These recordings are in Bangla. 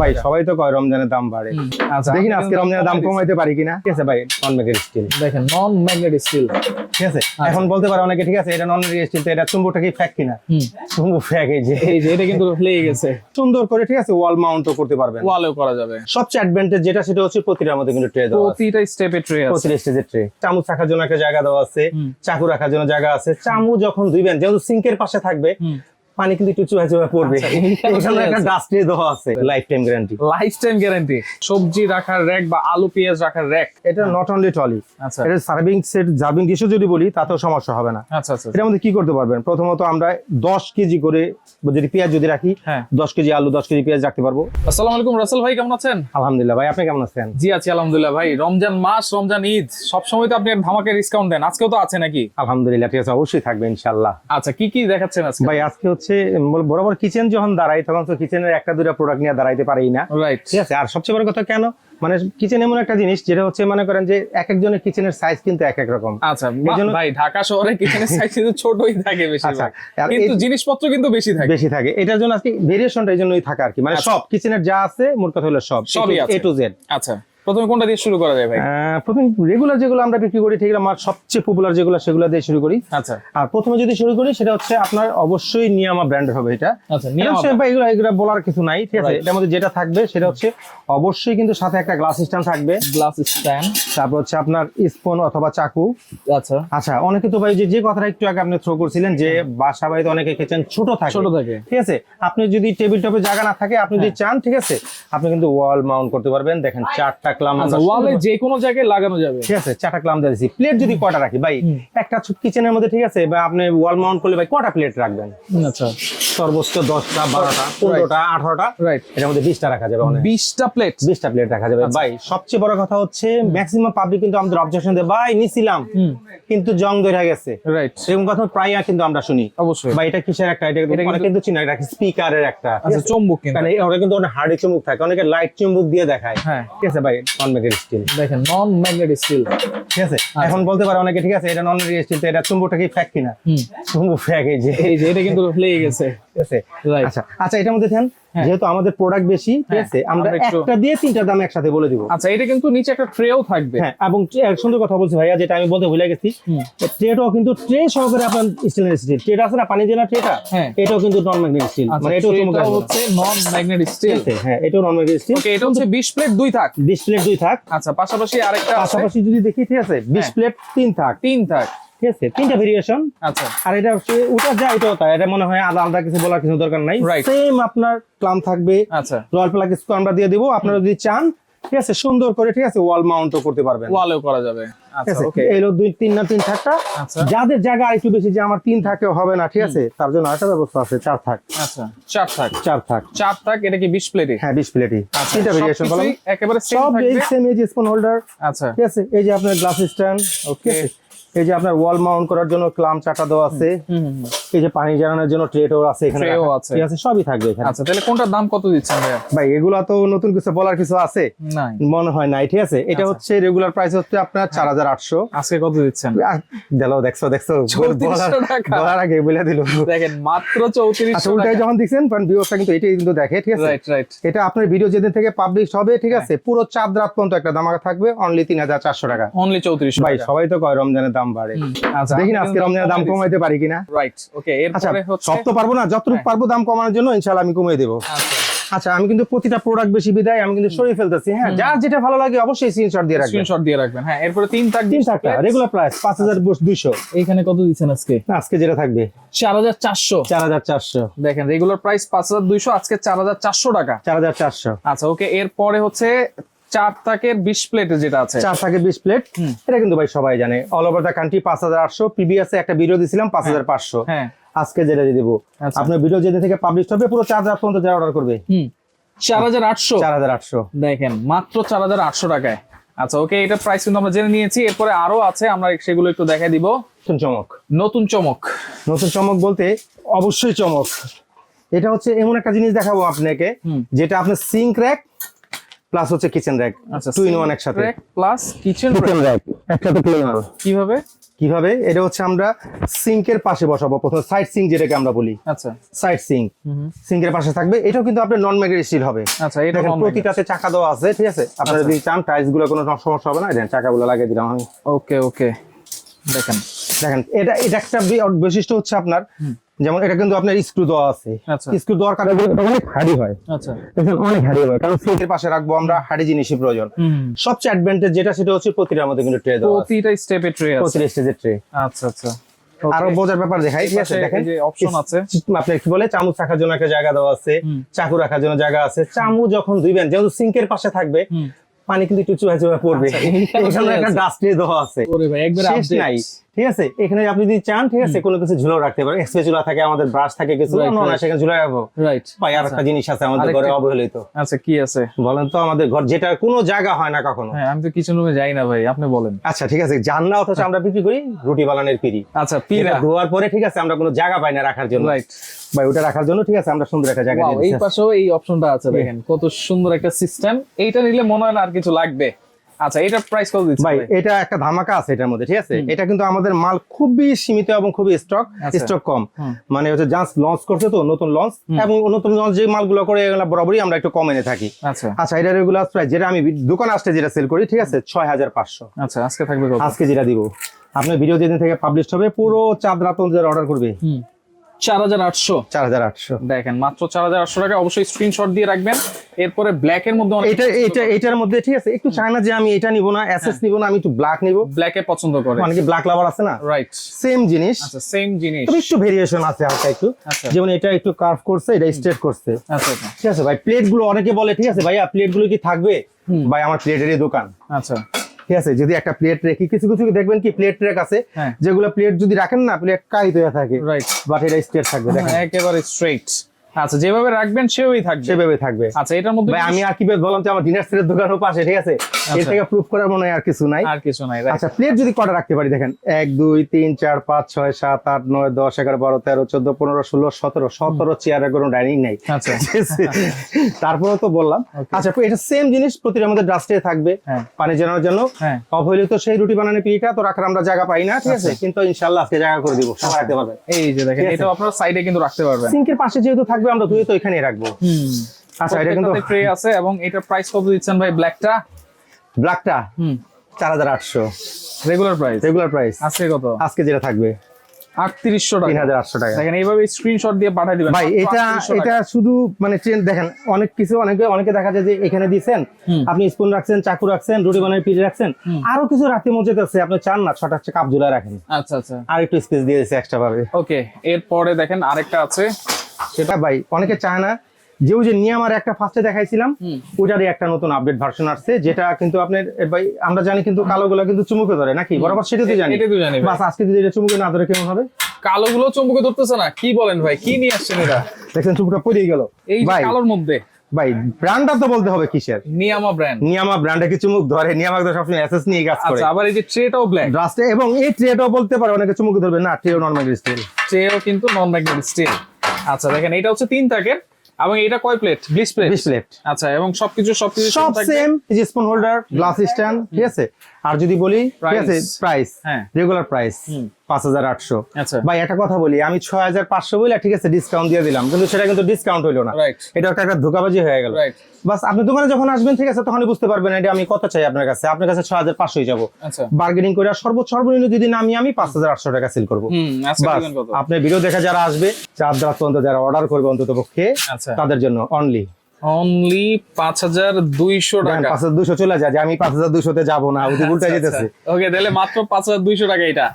ভাই সবাই তো কয় রমজানের দাম বাড়ে। আচ্ছা দেখি আজকে রমজানের দাম কমাইতে পারি কিনা? ঠিক আছে ভাই নন ম্যাগনেট স্টিল দেখেন নন ম্যাগনেট স্টিল ঠিক আছে? এখন বলতে পারে অনেকে ঠিক আছে এটা নন ম্যাগনেট স্টিল তো এটা চুম্বকটা কি ফ্যাক কিনা? চুম্বক ফ্যাক এই যে। এই যে এটা কিন্তু লেগে গেছে। সুন্দর করে ঠিক আছে ওয়াল মাউন্টও করতে পারবেন। ওয়ালেও করা যাবে। সবচেয়ে অ্যাডভান্টেজ যেটা সেটা হচ্ছে প্রতিটার মধ্যে কিন্তু ট্রে দেওয়া আছে। প্রতিটা স্টেপে ট্রে আছে। প্রতিটা স্টেজের ট্রে চামচ রাখার জন্য একটা জায়গা দেওয়া আছে। চাকু রাখার জন্য জায়গা আছে। চামচ যখন ধুইবেন যেহেতু সিঙ্কের পাশে থাকবে। পানি কিন্তু একটু চুয়া চুয়া পড়বে। আচ্ছা, এখানে একটা আছে। ডাস্ট দেওয়া আছে। Life time guarantee life time guarantee সবজি রাখার র‍্যাক বা আলু পেঁয়াজ রাখার র‍্যাক এটা নট অনলি টলি আচ্ছা। এটা সার্ভিং সেট জার্ভিং ডিশও যদি বলি তাতেও সমস্যা হবে না। আচ্ছা আচ্ছা এটার মধ্যে কি করতে পারবেন? প্রথমত আমরা দশ কেজি করে যদি পেঁয়াজ যদি রাখি হ্যাঁ। দশ কেজি আলু দশ কেজি পেঁয়াজ রাখতে পারব। আসসালামু আলাইকুম রাসেল ভাই কেমন আছেন? আলহামদুলিল্লাহ ভাই আপনি কেমন আছেন? জি আছি আলহামদুলিল্লাহ ভাই। রমজান মাস রমজান ঈদ সব সময় তো আপনি ধামাকে ডিসকাউন্ট দেন। আজকেও তো আছে নাকি? আলহামদুলিল্লাহ ঠিক আছে অবশ্যই থাকবে ইনশাল্লাহ। আচ্ছা কি কি দেখাচ্ছেন আজকে? ভাই আজকে হচ্ছে উম, বরাবর কিচেন যখন দাঁড়াই তখন তো কিচেনের একটা দুটা প্রোডাক্ট নিয়ে দাঁড়াইতে পারি না। রাইট ঠিক আছে? আর সবচেয়ে বড় কথা কেন? মানে কিচেন এমন একটা জিনিস যেটা হচ্ছে মনে করেন যে এক একজনের কিচেনের সাইজ কিন্তু এক এক রকম। আচ্ছা ভাই ঢাকা শহরে কিচেনের সাইজ কিন্তু ছোটই থাকে বেশি আচ্ছা, কিন্তু জিনিসপত্র কিন্তু বেশি থাকে। বেশি থাকে। এটার জন্য আজকে ভেরিয়েশনটা এই জন্যই থাকে আর কি। মানে আচ্ছা। সব কিচেনের যা আছে মোট কথা হলো সব সবই এ টু জেড আচ্ছা। প্রথমে কোনটা দিয়ে শুরু করা যায় ভাই? প্রথম রেগুলার যেগুলো আমরা বিক্রি করি ঠিক আমার সবচেয়ে পপুলার যেগুলো সেগুলো দিয়ে শুরু করি। আচ্ছা। আর প্রথমে যদি শুরু করি সেটা হচ্ছে আপনার অবশ্যই নিয়ামা ব্র্যান্ডের হবে এটা। আচ্ছা এগুলো এগুলো বলার কিছু নাই ঠিক আছে এটার মধ্যে যেটা থাকবে সেটা হচ্ছে অবশ্যই কিন্তু সাথে একটা গ্লাস স্ট্যান্ড থাকবে। গ্লাস স্ট্যান্ড তারপর হচ্ছে আপনার স্পুন অথবা চাকু। আচ্ছা। আচ্ছা অনেকে তো ভাই যে যে কথাটা একটু আগে আপনি থ্রো করছিলেন যে বাসা বাড়িতে অনেকে কিচেন ছোট থাকে। ছোট থাকে। ঠিক আছে আপনি যদি টেবিল টপে জায়গা না থাকে আপনি যদি চান ঠিক আছে আপনি কিন্তু ওয়াল মাউন্ট করতে পারবেন। দেখেন চারটা ক্লাম আচ্ছা ওয়ালে যে কোনো জায়গায় লাগানো যাবে। ঠিক আছে চারটা ক্লাম দিয়েছি প্লেট যদি কটা রাখি ভাই। একটা কিচেনের মধ্যে ঠিক আছে বা আপনি ওয়াল মাউন্ট করলে ভাই কটা প্লেট রাখবেন? আচ্ছা। সর্বোচ্চ দশটা বারোটা পনেরোটা আঠারোটা রাইট এটার মধ্যে বিশটা রাখা যাবে অনেক। বিশটা প্লেট বিশটা প্লেট রাখা যাবে। আচ্ছা। ভাই সবচেয়ে বড় কথা হচ্ছে ম্যাক্সিমাম পাবলিক কিন্তু আমাদের অবজেকশন দেয় ভাই নিছিলাম কিন্তু জং ধরে গেছে। রাইট এরকম কথা প্রায় কিন্তু আমরা শুনি। অবশ্যই। ভাই এটা কিসের একটা? এটা কিন্তু চিনা এটা স্পিকারের একটা? আচ্ছা কিন্তু। ওরা কিন্তু অনেক হার্ডি চুম্বক থাকে অনেকে লাইট চুম্বক দিয়ে দেখায়। হ্যাঁ। ঠিক আছে ভাই নন ম্যাগনেটিক স্টিল দেখেন নন ম্যাগনেটিক স্টিল ঠিক আছে? আচ্ছা। এখন বলতে পারে অনেকে ঠিক আছে এটা নন ম্যাগনেটিক স্টিল তো এটা চুম্বকটা কি ফ্যাক কিনা? চুম্বক ফ্যাক এই যে। এই যে এটা কিন্তু লেগে গেছে। ঠিক আছে? আচ্ছা আচ্ছা এটার মধ্যে হ্যাঁ। যেহেতু আমাদের প্রোডাক্ট বেশি ঠিক হ্যাঁ, আছে আমরা একটু- দিয়ে তিনটা দাম একসাথে বলে দিব। আচ্ছা এটা কিন্তু নিচে একটা ট্রেও থাকবে। হ্যাঁ এবং এক সুন্দর কথা বলছি ভাইয়া যেটা আমি বলতে ভুলে গেছি। ট্রেটাও কিন্তু ট্রে সহকারে আপনার স্টেনলেস স্টিল ট্রেটা আছে না পানি জেলা ট্রেটা হ্যাঁ। এটাও কিন্তু নন ম্যাগনেট স্টিল মানে এটাও চমক হচ্ছে নন ম্যাগনেট স্টিল হ্যাঁ এটাও নন ম্যাগনেট স্টিল ওকে এটা হচ্ছে 20 প্লেট দুই থাক। ডিসপ্লে দুই থাক। আচ্ছা পাশাপাশি আরেকটা পাশাপাশি যদি দেখি ঠিক আছে বিশ হ্যাঁ। প্লেট তিন থাক। তিন থাক। ঠিক আছে? তিনটা ভেরিয়েশন আচ্ছা। আর এটা হচ্ছে ওটা যা এটাও তাই এটা মনে হয় আলাদা আলাদা কিছু বলার কিছু দরকার নাই। সেম আপনার ক্লাম থাকবে। আচ্ছা। রয়্যাল প্লাগ আমরা দিয়ে দেবো। আপনারা যদি চান ঠিক আছে সুন্দর করে ঠিক আছে ওয়াল মাউন্টও করতে পারবেন। ওয়ালেও করা যাবে। আচ্ছা ওকে এই দুই তিন না তিন থাকটা। আচ্ছা। যাদের জায়গা আরেকটু বেশি যে আমার তিন থাকে হবে না ঠিক আছে তার জন্য আরেকটা ব্যবস্থা আছে চার থাক। আচ্ছা চার থাক। চার থাক। চার থাক এটা কি 20 প্লেটে হ্যাঁ বিশ প্লেটই আচ্ছা তিনটা ভেরিয়েশন বললাম। একেবারে সেম সব এই সেম এই যে স্পুন হোল্ডার আচ্ছা। ঠিক আছে এই যে আপনার গ্লাস স্ট্যান্ড ওকে এই যে আপনার ওয়াল মাউন্ট করার জন্য ক্লাম চাটা দেওয়া আছে। এই যে পানি জানানোর জন্য ট্রেটও আছে এখানে Tray ও রাখা। আছে। ঠিক আছে সবই থাকবে এখানে। আচ্ছা তাহলে কোনটার দাম কত দিচ্ছেন ভাইয়া? ভাই এগুলা তো নতুন কিছু বলার কিছু আছে? নাই। মনে হয় নাই ঠিক আছে? এটা আচ্ছা। হচ্ছে রেগুলার প্রাইস হচ্ছে আপনার চার হাজার আটশো। আজকে কত দিচ্ছেন? দেখো দেখছ দেখছ। 3400 টাকা। বলার আগে বলে দিল। দেখেন মাত্র 3400 আচ্ছা উল্টাই যখন দেখছেন কারণ ভিউয়ার্সটা কিন্তু এটাই কিন্তু দেখে ঠিক আছে? রাইট রাইট এটা আপনার ভিডিও যেদিন থেকে পাবলিশ হবে ঠিক হ্যাঁ। আছে? পুরো চাঁদ রাত পর্যন্ত একটা দামাকা থাকবে অনলি তিন হাজার চারশো টাকা। অনলি 3400 ভাই সবাই তো কয় রমজানের দাম বাড়ে। আচ্ছা দেখি না আজকে রমজানের দাম কমাইতে পারি কিনা? রাইট ওকে আচ্ছা এরপরে হচ্ছে সব তো পারব না যতটুকু হ্যাঁ। পারব দাম কমানোর জন্য ইনশাল্লাহ আমি কমিয়ে দেবো। আচ্ছা। আচ্ছা আমি কিন্তু প্রতিটা প্রোডাক্ট বেশি বিদায় আমি কিন্তু সরিয়ে ফেলতেছি হ্যাঁ যার যেটা ভালো লাগে অবশ্যই স্ক্রিনশট দিয়ে রাখবেন। স্ক্রিনশট দিয়ে রাখবেন হ্যাঁ এরপরে তিন থাক তিন টাকা রেগুলার প্রাইস পাঁচ হাজার দুইশো। এইখানে কত দিচ্ছেন আজকে? আজকে যেটা থাকবে। 4400 চার হাজার চারশো। দেখেন রেগুলার প্রাইস 5200 আজকে 4400 টাকা। চার হাজার চারশো। আচ্ছা ওকে এরপরে হচ্ছে চার তাকের 20 প্লেটে যেটা আছে। চার থাকে বিশ প্লেট এটা কিন্তু ভাই সবাই জানে। অল ওভার দ্য কান্ট্রি পাঁচ হাজার আটশো। পিবিএস একটা ভিডিও দিছিলাম পাঁচ হাজার পাঁচশো। হ্যাঁ। আজকে যেটা দিয়ে দেবো। আচ্ছা। আপনার ভিডিও যেদিন থেকে পাবলিশ হবে পুরো চার হাজার পর্যন্ত যারা অর্ডার করবে। হুম। 4800 চার হাজার আটশো। দেখেন মাত্র 4800 টাকায়। আচ্ছা ওকে এটা প্রাইস কিন্তু আমরা জেনে নিয়েছি। এরপরে আরও আছে আমরা সেগুলো একটু দেখাই দিব। নতুন চমক। নতুন চমক। নতুন চমক বলতে অবশ্যই চমক। এটা হচ্ছে এমন একটা জিনিস দেখাবো আপনাকে যেটা আপনার সিঙ্ক র্যাক প্লাস হচ্ছে কিচেন র্যাক আচ্ছা টু ইন ওয়ান একসাথে। Rack plus kitchen kitchen rack একসাথে ক্লিনার কীভাবে? কীভাবে? এটা হচ্ছে আমরা সিঙ্কের পাশে বসাবো। প্রথমে সাইড সিঙ্ক যেটাকে আমরা বলি। আচ্ছা। সাইড সিঙ্ক সিঙ্কের পাশে থাকবে। এটাও কিন্তু আপনার নন ম্যাগনেট স্টিল হবে। আচ্ছা এটা প্রতিটাতে চাকা দেওয়া আছে ঠিক আছে? আপনারা আচ্ছা। যদি চান টাইলসগুলো কোনো সমস্যা হবে না। দেখেন চাকাগুলো লাগিয়ে দিলাম আমি। ওকে ওকে দেখেন। দেখেন এটা এটা একটা বৈশিষ্ট্য হচ্ছে আপনার যেমন এটা কিন্তু আপনার স্ক্রু দেওয়া আছে। আচ্ছা। স্ক্রু দেওয়ার কারণে অনেক হাড়ি হয়। আচ্ছা। অনেক হাড়ি হয় কারণ সিঙ্কের পাশে রাখব আমরা হাড়ি জিনিসই প্রয়োজন। সবচেয়ে অ্যাডভান্টেজ যেটা সেটা হচ্ছে প্রতিটার মধ্যে কিন্তু ট্রে দেওয়া আছে। প্রতিটা স্টেপে ট্রে আছে। প্রতিটা স্টেজের ট্রে আচ্ছা আচ্ছা। আরও বোঝার ব্যাপার দেখাই ঠিক আছে দেখেন। option আছে। আপনার কি বলে? চামচ রাখার জন্য একটা জায়গা দেওয়া আছে। চাকু রাখার জন্য জায়গা আছে। চামচ যখন ধুইবেন যেহেতু সিঙ্কের পাশে থাকবে পানি কিন্তু একটু চুয়া চুয়া পড়বে। আচ্ছা, একটা। ডাস্টে দেওয়া আছে। ওরে ভাই একবার শেষ নাই। ঠিক আছে? এখানে আপনি যদি চান ঠিক আছে কোনো কিছু ঝুলো রাখতে পারেন। স্পেচুলা থাকে আমাদের ব্রাশ থাকে কিছু না সেখানে ঝুলে রাখব। রাইট ভাই আর একটা জিনিস আছে আমাদের ঘরে অবহেলিত। আচ্ছা কি আছে? বলেন তো আমাদের ঘর যেটা কোনো জায়গা হয় না কখনো। হ্যাঁ আমি তো কিচেন রুমে যাই না ভাই আপনি বলেন। আচ্ছা ঠিক আছে জান না অথচ আমরা বিক্রি করি রুটি বানানোর পিড়ি। আচ্ছা পিরা ধোয়ার পরে ঠিক আছে আমরা কোনো জায়গা পাই না রাখার জন্য। রাইট ভাই ওটা রাখার জন্য ঠিক আছে আমরা সুন্দর একটা জায়গা এই। পাশেও এই অপশনটা আছে দেখেন কত সুন্দর একটা সিস্টেম এইটা নিলে মনে হয় না আর কিছু লাগবে। আচ্ছা এটা প্রাইস কত ভাই এটা একটা ধামাকা আছে এটার মধ্যে ঠিক আছে? এটা কিন্তু আমাদের মাল খুবই সীমিত এবং খুবই স্টক আচ্ছা। স্টক কম। মানে হচ্ছে জাস্ট লঞ্চ করছে তো নতুন লঞ্চ এবং নতুন লঞ্চ যে মালগুলো করে এগুলো বরাবরই আমরা একটু কম এনে থাকি। আচ্ছা। আচ্ছা এটা রেগুলার প্রাইস যেটা আমি দোকানে আসতে যেটা সেল করি ঠিক আছে? ছয় হাজার পাঁচশো। আচ্ছা আজকে থাকবে আজকে যেটা দিব। আপনার ভিডিও যেদিন থেকে পাবলিশ হবে পুরো চাঁদ রাতন যারা অর্ডার করবে চার হাজার আটশো। চার হাজার আটশো। দেখেন মাত্র চার হাজার আটশো টাকা। অবশ্যই স্ক্রিনশট দিয়ে রাখবেন। এরপরে ব্ল্যাক এর মধ্যে এটা এটা এটার মধ্যে ঠিক আছে? একটু চায় না যে আমি এটা নিব না অ্যাসেস নিব না আমি একটু ব্ল্যাক নিব। ব্ল্যাক এ পছন্দ করে। মানে কি ব্ল্যাক লাভার আছে না? রাইট সেম জিনিস। আচ্ছা সেম জিনিস। তবে একটু ভেরিয়েশন আছে হালকা একটু। আচ্ছা। যেমন এটা একটু কার্ভ করছে এটা স্ট্রেট করছে। আচ্ছা আচ্ছা। ঠিক আছে ভাই? প্লেটগুলো অনেকে বলে ঠিক আছে ভাইয়া প্লেটগুলো কি থাকবে? ভাই আমার প্লেটেরই দোকান। আচ্ছা। ঠিক আছে যদি একটা প্লেট রেখি কিছু কিছু দেখবেন কি প্লেট ট্রেক আছে হ্যাঁ। যেগুলো প্লেট যদি রাখেন না প্লেট কাহিত হয়ে থাকে। রাইট বাট এটা স্ট্রেট থাকবে দেখেন। একেবারে স্ট্রেট আচ্ছা যেভাবে রাখবেন সেভাবেই থাকবে। সেভাবে থাকবে। আচ্ছা এটার মধ্যে ভাই আমি আর কি বললাম যে আমার ডিনার সেটের দোকানের পাশে ঠিক আছে? এর থেকে প্রুফ করার মনে হয় আর কিছু নাই। আর কিছু নাই আচ্ছা প্লেট যদি কটা রাখতে পারি দেখেন এক দুই তিন চার পাঁচ ছয় সাত আট নয় দশ এগারো বারো তেরো চোদ্দ পনেরো ষোলো সতেরো সতেরো চেয়ারের কোনো ডাইনিং নাই। আচ্ছা। তারপরে তো বললাম। আচ্ছা এটা সেম জিনিস প্রতিটার মধ্যে ডাস্টে থাকবে হ্যাঁ। পানি জানার জন্য। হ্যাঁ। অবহেলিত সেই রুটি বানানোর পিড়িটা তো রাখার আমরা জায়গা পাই না ঠিক আছে? কিন্তু ইনশাল্লাহ আজকে জায়গা করে দিব সবাই রাখতে পারবে। এই যে দেখেন এটা আপনার সাইডে কিন্তু রাখতে পারবেন। সিঙ্কের পাশে যেহেতু থাকবে আমরা ধুয়ে তো এখানেই রাখব। আচ্ছা এটা কিন্তু ট্রে আছে এবং এটার প্রাইস কত দিচ্ছেন ভাই? ব্ল্যাকটা ব্ল্যাকটা হুম। চার হাজার আটশো। রেগুলার প্রাইস রেগুলার প্রাইস আজকে কত? আজকে যেটা থাকবে। আটত্রিশশো তিন টাকা হাজার আটশো টাকা। দেখেন এইভাবে স্ক্রিনশট দিয়ে পাঠিয়ে দিবেন। ভাই এটা এটা শুধু মানে ট্রেন দেখেন অনেক কিছু অনেকে অনেকে দেখা যায় যে এখানে হুম। আপনি স্পুন রাখছেন চাকু রাখছেন রুটি বানায় পিঠে রাখছেন। আরও কিছু রাখতে মজা আছে আপনি চান না ছটা কাপ ঝুলা রাখেন। আচ্ছা আচ্ছা। আর একটু স্পেস দিয়ে দিচ্ছে এক্সট্রা ভাবে। ওকে এরপরে দেখেন আরেকটা আছে। সেটা ভাই অনেকে চায় না। যেও যে নিয়ে আমার একটা ফার্স্টে দেখাইছিলাম। ওটারই একটা নতুন আপডেট ভার্সন আসছে যেটা কিন্তু আপনার ভাই আমরা জানি কিন্তু কালো গুলো কিন্তু চুমুকে ধরে নাকি? বরাবর সেটা তো জানি। বাস আজকে যদি এটা চুমুকে না ধরে কেমন হবে? কালো গুলো চমকে ধরতেছে না কি বলেন ভাই কি নিয়ে আসছেন এটা দেখছেন চুমুকটা পড়িয়ে গেল। এই যে কালোর মধ্যে। ভাই ব্র্যান্ডটা তো বলতে হবে কিসের? নিয়ামা ব্র্যান্ড নিয়ামা ব্র্যান্ডে কি চুমুক ধরে? নিয়ামা তো সবসময় এসএস নিয়ে কাজ করে। আচ্ছা আবার এই যে ট্রেটাও ব্ল্যাক রাস্টে এবং এই ট্রেটাও বলতে পারে অনেকে চুমুক ধরবে। না ট্রেও নর্মাল স্টিল ট্রেও কিন্তু নন ম্যাগনেটিক স্টিল আচ্ছা দেখেন এটা হচ্ছে তিন তাকের এবং এটা কয় প্লেট? ব্লিস প্লেট প্লেট আচ্ছা এবং সবকিছু সবকিছু সব same spoon holder glass stand ঠিক আছে? আর যদি বলি ঠিক আছে প্রাইস। রেগুলার প্রাইস পাঁচ হাজার আটশো। আচ্ছা। ভাই একটা কথা বলি আমি ছয় হাজার পাঁচশো বলে ঠিক আছে ডিসকাউন্ট দিয়ে দিলাম কিন্তু সেটা কিন্তু ডিসকাউন্ট হইল না। এটা একটা একটা ধোকাবাজি হয়ে গেল। বাস আপনি দোকানে যখন আসবেন ঠিক আছে তখনই বুঝতে পারবেন এটা আমি কত চাই আপনার কাছে। আপনার কাছে ছয় হাজার পাঁচশোই যাব। বার্গেনিং করে সর্বোচ্চ সর্বনিম্ন যদি নামি আমি পাঁচ হাজার আটশো টাকা সেল করব। আপনার ভিডিও দেখা যারা আসবে চার দ্বারা পর্যন্ত যারা অর্ডার করবে অন্তত পক্ষে আচ্ছা। তাদের জন্য অনলি অনলি পাঁচ হাজার দুইশো টাকা। পাঁচ হাজার দুশো চলে যায় যে আমি পাঁচ হাজার দুশোতে যাব না ওদিকে উল্টা যেতেছে। ওকে তাহলে মাত্র পাঁচ হাজার দুইশো টাকা এটা।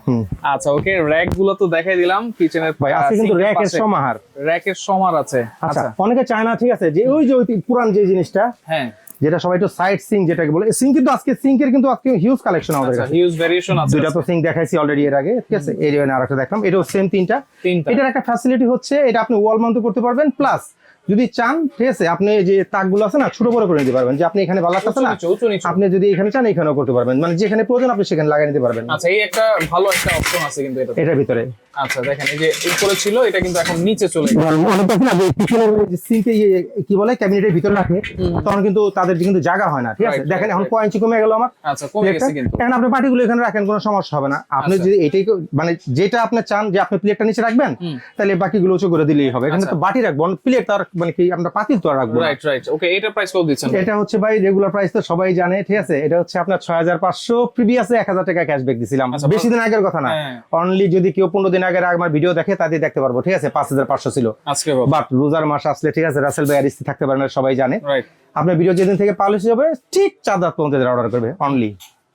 আচ্ছা ওকে র্যাকগুলো তো দেখাই দিলাম কিচেনের ভাই আজকে কিন্তু র্যাকের সমাহার। র্যাকের সমার আছে। আচ্ছা আচ্ছা। অনেকে চায় না ঠিক আছে যে ওই যে ওই পুরান যে জিনিসটা হ্যাঁ। যেটা সবাই একটু সাইড সিঙ্ক যেটাকে বলে সিঙ্ক কিন্তু আজকে সিঙ্কের কিন্তু আজকে হিউজ কালেকশন আমাদের আচ্ছা কাছে। হিউজ ভেরিয়েশন আছে দুইটা তো সিঙ্ক দেখাইছি অলরেডি এর আগে ঠিক আছে? এই আর একটা দেখলাম এটাও সেম তিনটা। তিনটা। এটার একটা ফ্যাসিলিটি হচ্ছে এটা আপনি ওয়াল মাউন্ট করতে পারবেন প্লাস যদি চান ঠিক আছে আপনি যে তাকগুলো আছে না ছোট বড় করে নিতে পারবেন। যে আপনি এখানে ভালো লাগতেছে না। আপনি যদি এখানে চান এখানেও করতে পারবেন। মানে যেখানে প্রয়োজন আপনি সেখানে লাগিয়ে নিতে পারবেন। আচ্ছা এই একটা ভালো একটা অপশন আছে কিন্তু এটা এটার ভিতরে। আচ্ছা দেখেন এই যে উপরে ছিল এটা কিন্তু এখন নিচে চলে গেছে। অনেক আছে না যে পিছনের যে সিঙ্কে কি বলে ক্যাবিনেটের ভিতরে রাখে তখন কিন্তু তাদের কিন্তু জায়গা হয় না ঠিক আছে? দেখেন এখন. কয় ইঞ্চি কমে গেল আমার। আচ্ছা কমে গেছে কিন্তু। এখন আপনি পার্টিগুলো এখানে রাখেন কোনো সমস্যা হবে না। আপনি আচ্ছা। যদি এটাই মানে যেটা আপনি চান যে আপনি প্লেটটা নিচে রাখবেন তাহলে বাকিগুলো উঁচু করে দিলেই হবে। এখানে আচ্ছা। তো বাটি রাখব প্লেট তো আর মানে কি আমরা পাতিল তো রাখব রাইট রাইট ওকে এটার প্রাইস কত দিচ্ছেন? এটা হচ্ছে ভাই রেগুলার প্রাইস তো সবাই জানে ঠিক আছে? এটা হচ্ছে আপনার ছয় হাজার পাঁচশো। প্রিভিয়াসে এক হাজার টাকা ক্যাশব্যাক দিছিলাম। আচ্ছা, বেশি দিন আগের কথা না। হ্যাঁ। অনলি যদি কেউ পনেরো দিন আগের আমার ভিডিও দেখে তাতে দেখতে পারব ঠিক আছে? পাঁচ হাজার পাঁচশো ছিল। আজকে বাট রোজার মাস আসলে ঠিক আছে? রাসেল ভাই আর থাকতে পারে না সবাই জানে। রাইট আপনার ভিডিও যেদিন থেকে পাবলিশ হবে ঠিক চার হাজার পর্যন্ত অর্ডার করবে অনলি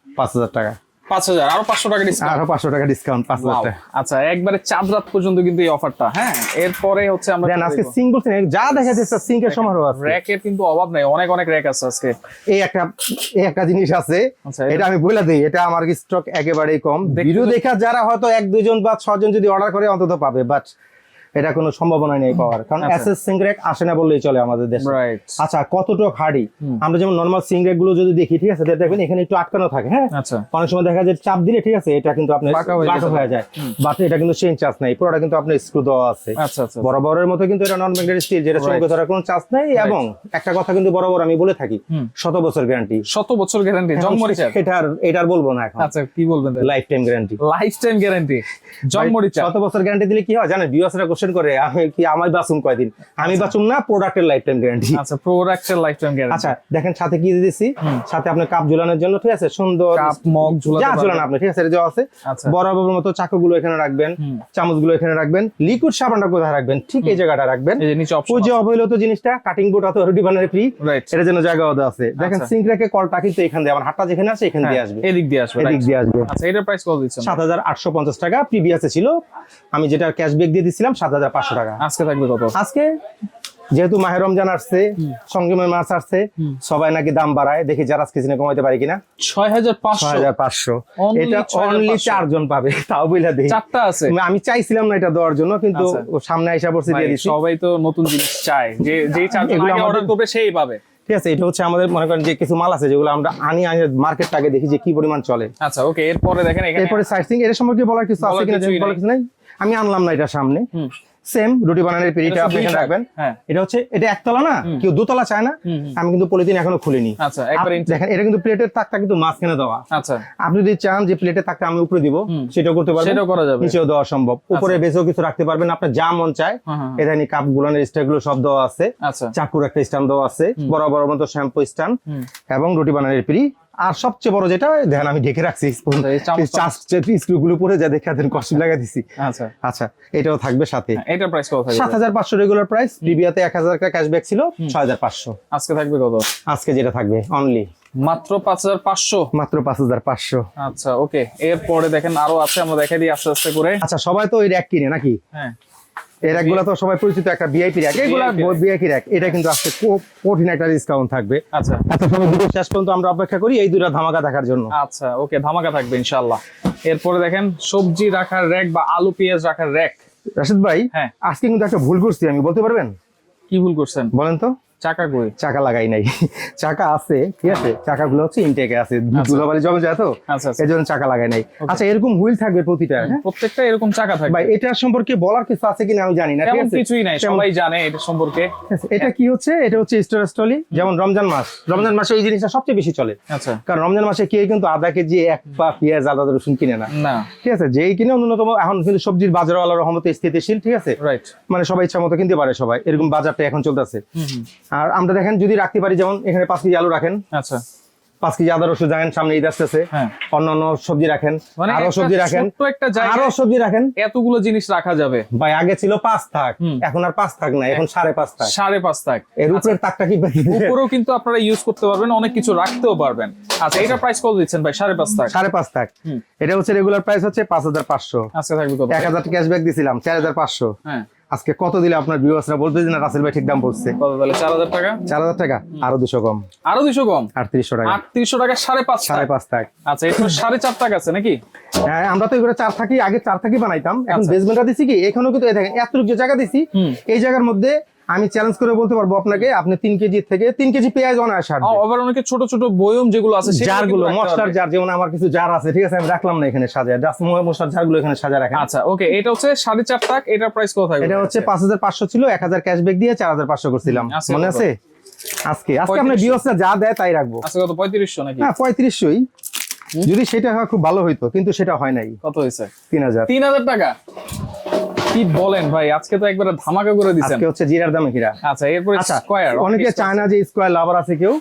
পাঁচ হাজার টাকা। পাঁচ হাজার আরও পাঁচশো টাকা ডিসকাউন্ট আরও পাঁচশো টাকা ডিসকাউন্ট পাঁচ হাজার। আচ্ছা একবারে চাঁদ রাত পর্যন্ত কিন্তু এই অফারটা হ্যাঁ? এরপরে হচ্ছে আমরা আজকে যা দেখা যাচ্ছে সিঙ্কের সমারোহ আছে র্যাকের কিন্তু অভাব নাই অনেক অনেক র্যাক আছে আজকে। এই একটা এই একটা জিনিস আছে আচ্ছা, এটা আমি বলে দিই এটা আমার স্টক একেবারেই কম। ভিডিও দেখা যারা হয়তো এক দুজন বা ছজন যদি অর্ডার করে অন্তত পাবে বাট এটা কোনো সম্ভাবনা নেই পাওয়ার। কারণ আচ্ছা। এসএস সিং আসে না বললেই চলে আমাদের দেশে। আচ্ছা কতটুক হাড়ি? আমরা যেমন নর্মাল সিং র্যাকগুলো যদি দেখি ঠিক আছে দেখবেন এখানে একটু আটকানো থাকে হ্যাঁ? আচ্ছা। অনেক সময় দেখা যায় চাপ দিলে ঠিক আছে এটা কিন্তু আপনার বাঁকা হয়ে যায়। বাট এটা কিন্তু চেন চার্জ নাই পুরোটা কিন্তু আপনার স্ক্রু দেওয়া আছে। আচ্ছা আচ্ছা বরাবরের মতো কিন্তু এটা নন ম্যাগনেটিক স্টিল যেটা. চমকে ধরার কোনো চার্জ নাই এবং একটা কথা কিন্তু বরাবর আমি বলে থাকি শত বছর গ্যারান্টি শত বছর গ্যারান্টি জন্মরিচার এটার এটার বলব না এখন। আচ্ছা কি বলবেন life time guarantee life time guarantee জন্মরিচার শত বছর গ্যারান্টি দিলে কি হয় জানেন ভিউয়ার্সরা কোশ্চেন করে আমি কি আমি বাঁচুম কয়দিন? আমি বাঁচুম না প্রোডাক্টের লাইফ টাইম গ্যারান্টি আচ্ছা প্রোডাক্টের লাইফ টাইম গ্যারান্টি আচ্ছা দেখেন সাথে কি দিয়েছি সাথে আপনার কাপ ঝুলানোর জন্য ঠিক আছে? সুন্দর কাপ মগ ঝুলাতে যা ঝুলান। আপনি ঠিক আছে? এটা আছে। আচ্ছা। বরাবর মতো চাকুগুলো এখানে রাখবেন। চামচগুলো এখানে রাখবেন লিকুইড সাবানটা কোথায় রাখবেন? ঠিক এই জায়গাটা রাখবেন। এই যে নিচে অপশন ওই যে অবহেলিত জিনিসটা কাটিং বোর্ড অথবা রুটি বানানোর ফ্রি রাইট এটা যেন জায়গা ওদের আছে। দেখেন আচ্ছা। সিঙ্ক রেখে কলটা কিন্তু এখান দিয়ে আমার হাতটা যেখানে আছে এখান দিয়ে আসবে। এদিক দিয়ে আসবে এদিক দিয়ে আসবে। আচ্ছা এটার প্রাইস কত দিচ্ছেন? সাত হাজার আটশো পঞ্চাশ টাকা প্রিভিয়াসে ছিল। আমি যেটা ক্যাশব্যাক দিয়ে দিছিলাম সাত হাজার পাঁচশো টাকা। আজকে থাকবে কত? আজকে যেহেতু মাহের রমজান আসছে সংযমের মাস আসছে সবাই নাকি দাম বাড়ায়। দেখি যারা কিচেনে কমাইতে পারি কিনা। ছয় হাজার পাঁচশো। এটা অনলি চারজন পাবে তাও বুঝলা দিই। চারটা আছে। আমি চাইছিলাম না এটা দেওয়ার জন্য কিন্তু আচ্ছা। সামনে আইসা পড়ছে দিয়ে দিচ্ছি সবাই তো নতুন জিনিস চায়। যে যেই চারজন অর্ডার করবে সেই পাবে। ঠিক আছে এটা হচ্ছে আমাদের মনে করেন যে কিছু মাল আছে যেগুলো আমরা আনি আনি মার্কেটটাকে দেখি যে কি পরিমাণ চলে। আচ্ছা ওকে এরপরে দেখেন এখানে এরপরে এটা সম্পর্কে বলার কিছু আছে কিনা বলার কিছু নাই? আমি আনলাম না এটা সামনে। সেম রুটি বানানোর পিড়িটা আপনি এখানে রাখবেন। হ্যাঁ। এটা হচ্ছে এটা একতলা না কেউ দোতলা চায় না। আমি কিন্তু পলিথিন এখনও খুলিনি। আচ্ছা দেখেন এটা কিন্তু প্লেটের তাকটা কিন্তু মাঝখানে দেওয়া। আচ্ছা। আপনি যদি চান যে প্লেটের তাকটা আমি উপরে দিব সেটাও করতে পারবেন। সেটাও করা যাবে। নিচেও দেওয়া সম্ভব। উপরে বেসেও কিছু রাখতে পারবেন। আপনার যা মন চায়। হ্যাঁ, হ্যাঁ, এখানে কাপ গুলানের স্টারগুলো সব দেওয়া আছে। আচ্ছা। চাকুর একটা স্ট্যান্ড দেওয়া আছে। বড় বড় মতো শ্যাম্পু স্ট্যান্ড এবং রুটি বানানোর পিড়ি আর সবচেয়ে বড় যেটা দেখেন আমি ঢেকে রাখছি আচ্ছা, স্ক্রু গুলো পরে যা দেখে হাতের কষ্ট লাগা দিছি। আচ্ছা। আচ্ছা এটাও থাকবে সাথে। হ্যাঁ, এটার প্রাইস কত থাকবে? হাজার পাঁচশো রেগুলার প্রাইস এক হাজার টাকা ক্যাশব্যাক ছিল ছয় হাজার পাঁচশো। আজকে থাকবে কত? আজকে যেটা থাকবে অনলি মাত্র পাঁচ হাজার পাঁচশো? মাত্র পাঁচ হাজার পাঁচশো। আচ্ছা ওকে এরপরে দেখেন আরও আছে আমরা দেখাই দিই আস্তে আস্তে করে। আচ্ছা সবাই তো ওই র্যাক কিনে নাকি? হ্যাঁ। এই র্যাকগুলো তো সবাই পরিচিত একটা ভিআইপি র্যাক এগুলো ভিআইপি র্যাক এটা কিন্তু আজকে খুব কঠিন একটা ডিসকাউন্ট থাকবে। আচ্ছা। এতক্ষণ দুটো ভিডিও শেষ পর্যন্ত আমরা অপেক্ষা করি এই দুটো ধামাকা দেখার জন্য। আচ্ছা ওকে ধামাকা থাকবে ইনশাল্লাহ এরপরে দেখেন সবজি রাখার র্যাক বা আলু পেঁয়াজ রাখার র্যাক রাশিদ ভাই হ্যাঁ। আজকে কিন্তু একটা ভুল করছি আমি বলতে পারবেন? কি ভুল করছেন? বলেন তো। চাকা কই চাকা লাগাই নাই। চাকা আছে ঠিক আছে? চাকাগুলো হচ্ছে ইনটেকে আছে। ধুলাবালি জমে যায় তো? আচ্ছা আচ্ছা। এই জন্য চাকা লাগাই নাই। আচ্ছা এরকম হুইল থাকবে প্রতিটা হ্যাঁ? প্রত্যেকটা এরকম চাকা থাকবে। ভাই এটার সম্পর্কে বলার কিছু আছে কিনা আমি জানি না ঠিক আছে? কিছুই নাই সবাই জানে এটা সম্পর্কে। এটা কি হচ্ছে? এটা হচ্ছে স্টোরেজ টলি যেমন রমজান মাস। রমজান মাসে এই জিনিসটা সবচেয়ে বেশি চলে। আচ্ছা। কারণ রমজান মাসে কেউ কিন্তু আধা কেজি এক পা পেঁয়াজ আদা রসুন কিনে না। না। ঠিক আছে যেই কিনে ন্যূনতম এখন কিন্তু সবজির বাজার আল্লাহ রহমতে স্থিতিশীল ঠিক আছে? রাইট মানে সবাই ইচ্ছা মতো কিনতে পারে সবাই। এরকম বাজারটা এখন চলতেছে। আর আমরা দেখেন যদি রাখতে পারি যেমন এখানে পাঁচ কেজি আলু রাখেন। আচ্ছা। পাঁচ কেজি আদা রসুন রাখেন সামনে ঈদ আসতেছে। হ্যাঁ। অন্যান্য সবজি রাখেন মানে আরও সবজি রাখেন আরও সবজি রাখেন। এতগুলো জিনিস রাখা যাবে। ভাই আগে ছিল পাঁচ থাক এখন আর পাঁচ থাক না এখন সাড়ে পাঁচ থাক। সাড়ে পাঁচ থাক। এর উপরের তাকটা কি উপরেও কিন্তু আপনারা ইউজ করতে পারবেন অনেক কিছু রাখতেও পারবেন। আচ্ছা এটা প্রাইস কত দিচ্ছেন ভাই? সাড়ে পাঁচ থাক। সাড়ে পাঁচ থাক। এটা হচ্ছে রেগুলার প্রাইস হচ্ছে পাঁচ হাজার পাঁচশো। আজকে থাকবে এক হাজার ক্যাশব্যাক দিছিলাম চার হাজার পাঁচশো। হ্যাঁ। আজকে কত দিলে আপনার ভিউয়ার্সরা বলতে না রাসেল ভাই ঠিক দাম বলছে? কত বলে 4000 টাকা? চার হাজার টাকা? আরও 200 কম। আরও 200 কম? আটত্রিশশো টাকা। আটত্রিশশো টাকা সাড়ে পাঁচ সাড়ে টাকা পাঁচ থাক আচ্ছা এটা সাড়ে চার টাকা আছে নাকি? হ্যাঁ আমরা তো এগুলো চার থাকি আগে চার থাকি বানাইতাম। এখন আচ্ছা। বেসমেন্টটা দিছি কি? এখানেও কিন্তু এই দেখেন এতটুকু যে জায়গা দিছি এই জায়গার মধ্যে আমি চ্যালেঞ্জ করে বলতে পারব আপনাকে আপনি তিন কেজি থেকে তিন কেজি পেঁয়াজ অনায়াসে আসবে আবার অনেকে ছোট ছোট বয়ম যেগুলো আছে সেগুলো জারগুলো মশলার জার যেমন আমার কিছু জার আছে ঠিক আছে? আমি রাখলাম না এখানে সাজায়। জাস্ট মশলার জারগুলো এখানে সাজা রাখেন। আচ্ছা ওকে এটা হচ্ছে সাড়ে চার টাক এটার প্রাইস কত থাকবে? এটা হচ্ছে পাঁচ হাজার পাঁচশো ছিল এক হাজার ক্যাশব্যাক দিয়ে চার হাজার পাঁচশো করছিলাম। আজকে মনে আছে? আজকে আজকে আপনার 3500 বিয়সটা যা দেয় তাই রাখব। আচ্ছা কত? পঁয়ত্রিশশো নাকি? হ্যাঁ পঁয়ত্রিশশোই। যদি সেটা হয় খুব ভালো হইতো কিন্তু সেটা হয় নাই। কত হয়েছে? তিন হাজার। তিন হাজার টাকা? কি বলেন ভাই আজকে তো একবারে ধামাকা করে দিচ্ছেন আজকে হচ্ছে জিরার দামে কিরা আচ্ছা এরপরে আচ্ছা স্কয়ার অনেকে চায় না যে স্কোয়ার লাভার আছে কেউ